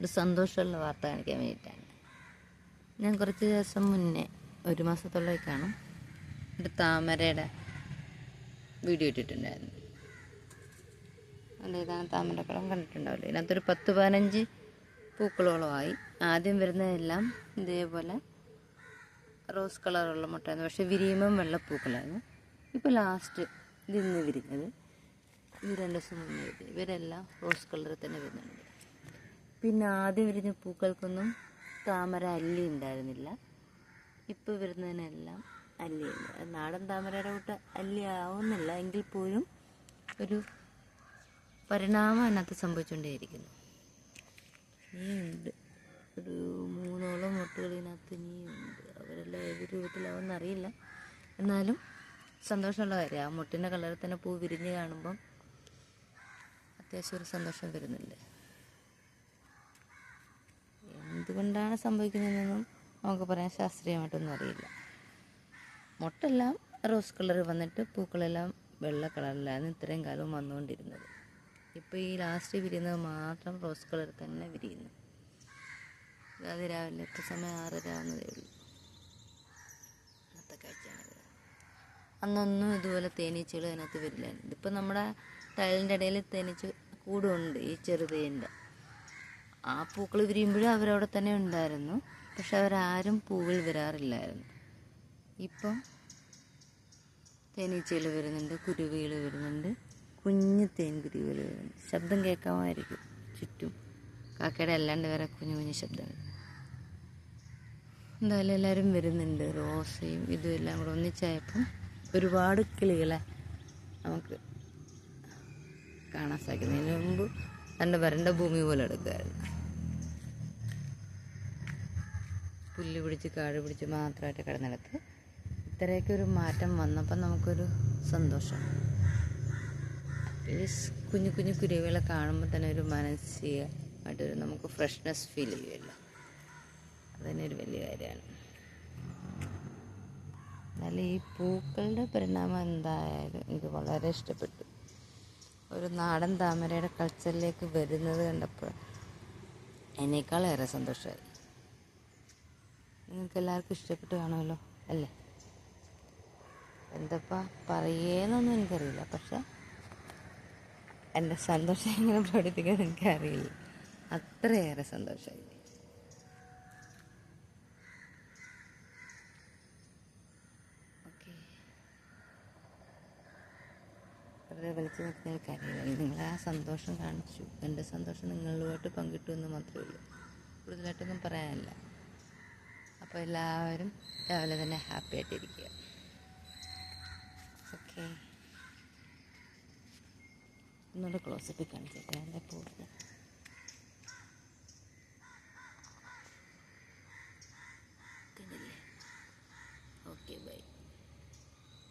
ഒരു സന്തോഷമുള്ള വാർത്ത കാണിക്കാൻ വേണ്ടിയിട്ടാണ്. ഞാൻ കുറച്ച് ദിവസം മുന്നേ ഒരു മാസത്തോളമായി കാണും ഒരു താമരയുടെ വീഡിയോ ഇട്ടിട്ടുണ്ടായിരുന്നു. അല്ല ഇതാണ് താമരക്കളം കണ്ടിട്ടുണ്ടാവില്ല? ഇതിനകത്തൊരു പത്ത് പതിനഞ്ച് പൂക്കളോളമായി ആദ്യം വരുന്നതെല്ലാം ഇതേപോലെ റോസ് കളറുള്ള മുട്ടായിരുന്നു പക്ഷെ വിരിയുമ്പം വെള്ളപ്പൂക്കളായിരുന്നു ഇപ്പോൾ ലാസ്റ്റ് ഇതിന്ന് വിരിഞ്ഞത്. ഇത് രണ്ട് ദിവസം മുന്നേ ഇവരെല്ലാം റോസ് കളറിൽ തന്നെ വരുന്നുണ്ട് പിന്നെ ആദ്യം വിരിഞ്ഞ പൂക്കൾക്കൊന്നും താമര അല്ലി ഉണ്ടായിരുന്നില്ല. ഇപ്പോൾ വരുന്നതിനെല്ലാം അല്ലിയുണ്ട് നാടൻ താമരയുടെ കൂട്ട് അല്ലി ആവുന്നില്ല. എങ്കിൽ പോലും ഒരു പരിണാമം അതിനകത്ത് സംഭവിച്ചുകൊണ്ടേയിരിക്കുന്നു. ഇനിയുണ്ട്. ഒരു മൂന്നോളം മുട്ടുകൾ ഇതിനകത്ത് ഇനിയുണ്ട്. അവരെല്ലാം ഏത് രൂപത്തിലാവുമെന്ന് അറിയില്ല. എന്നാലും സന്തോഷമുള്ള കാര്യം. ആ മുട്ടിന്റെ കളറിൽ തന്നെ പൂ വിരിഞ്ഞ് കാണുമ്പം അത്യാവശ്യം ഒരു സന്തോഷം വരുന്നുണ്ട്. എന്തുകൊണ്ടാണ് സംഭവിക്കുന്നതെന്നൊന്നും നമുക്ക് പറയാൻ ശാസ്ത്രീയമായിട്ടൊന്നും അറിയില്ല. മുട്ടെല്ലാം റോസ് കളർ വന്നിട്ട് പൂക്കളെല്ലാം വെള്ള കളറിലായിരുന്നു ഇത്രയും കാലവും വന്നുകൊണ്ടിരുന്നത്. ഇപ്പോൾ ഈ ലാസ്റ്റ് വിരിയുന്നത് മാത്രം റോസ് കളർ തന്നെ വിരിയുന്നു. അത് രാവിലെ ഇപ്പോൾ സമയം? ആറര ആവുന്നതേ ഉള്ളൂ. അന്നത്തെ കാഴ്ചയാണിത് അന്നൊന്നും ഇതുപോലെ തേനീച്ചകൾ അതിനകത്ത് വരില്ല ഇതിപ്പോൾ നമ്മുടെ ടൈലിന്റെ ഇടയിൽ തേനീച്ച കൂടുണ്ട് ഈ ചെറുതേന്റെ ആ പൂക്കൾ വിരിയുമ്പോഴും അവരവിടെ തന്നെ ഉണ്ടായിരുന്നു. പക്ഷെ അവരാരും പൂവിൽ വരാറില്ലായിരുന്നു. ഇപ്പം തേനീച്ചകൾ വരുന്നുണ്ട് കുരുവികൾ വരുന്നുണ്ട് കുഞ്ഞു തേൻകുരുവികൾ വരുന്നുണ്ട്. ശബ്ദം കേൾക്കാമായിരിക്കും ചുറ്റും. കാക്കയുടെ അല്ലാണ്ട് വേറെ കുഞ്ഞു കുഞ്ഞു ശബ്ദങ്ങൾ. എന്തായാലും എല്ലാവരും വരുന്നുണ്ട്. റോസയും ഇതും എല്ലാം കൂടെ ഒന്നിച്ചായപ്പം ഒരുപാട് കിളികളെ നമുക്ക് കാണാൻ സാധിക്കുന്നതിന് മുമ്പ് തന്റെ വരണ്ട ഭൂമി പോലെ എടുക്കുമായിരുന്നു. പുല്ല് പിടിച്ച് കാട് പിടിച്ച് മാത്രമായിട്ട് കിടന്നിടത്ത് ഇത്രയൊക്കെ ഒരു മാറ്റം വന്നപ്പോൾ നമുക്കൊരു സന്തോഷം. ഈ കുഞ്ഞു കുഞ്ഞു കുരുവികളെ കാണുമ്പോൾ തന്നെ ഒരു മാനസികമായിട്ടൊരു നമുക്ക് ഫ്രഷ്നെസ് ഫീൽ ചെയ്യുമല്ലോ. അതന്നെ ഒരു വലിയ കാര്യമാണ്. എന്നാലും ഈ പൂക്കളുടെ പരിണാമം എന്തായാലും എനിക്ക് വളരെ ഇഷ്ടപ്പെട്ടു. ഒരു നാടൻ താമരയുടെ കൾച്ചറിലേക്ക് വരുന്നത് കണ്ടപ്പോൾ എന്നേക്കാളേറെ സന്തോഷമായി. നിങ്ങൾക്ക് എല്ലാവർക്കും ഇഷ്ടപ്പെട്ട് കാണുമല്ലോ അല്ലേ? എന്തപ്പാ പറയേന്നൊന്നും എനിക്കറിയില്ല. പക്ഷെ എന്റെ സന്തോഷം എങ്ങനെ പ്രകടിപ്പിക്കാൻ എനിക്കറിയില്ല. അത്രയേറെ സന്തോഷമായി വെറുതെ വിളിച്ച് നിർത്തിയ കാര്യമില്ല. നിങ്ങൾ ആ സന്തോഷം കാണിച്ചു. എന്റെ സന്തോഷം നിങ്ങളുമായിട്ട് പങ്കിട്ടു എന്ന് മാത്രമേ ഉള്ളൂ. കൂടുതലായിട്ടൊന്നും പറയാനില്ല. അപ്പോൾ എല്ലാവരും രാവിലെ തന്നെ ഹാപ്പി ആയിട്ടിരിക്കുക. ഓക്കെ. ഒന്നുകൂടെ ക്ലോസപ്പിൽ കാണിച്ചേക്കാം എന്റെ പൂവ്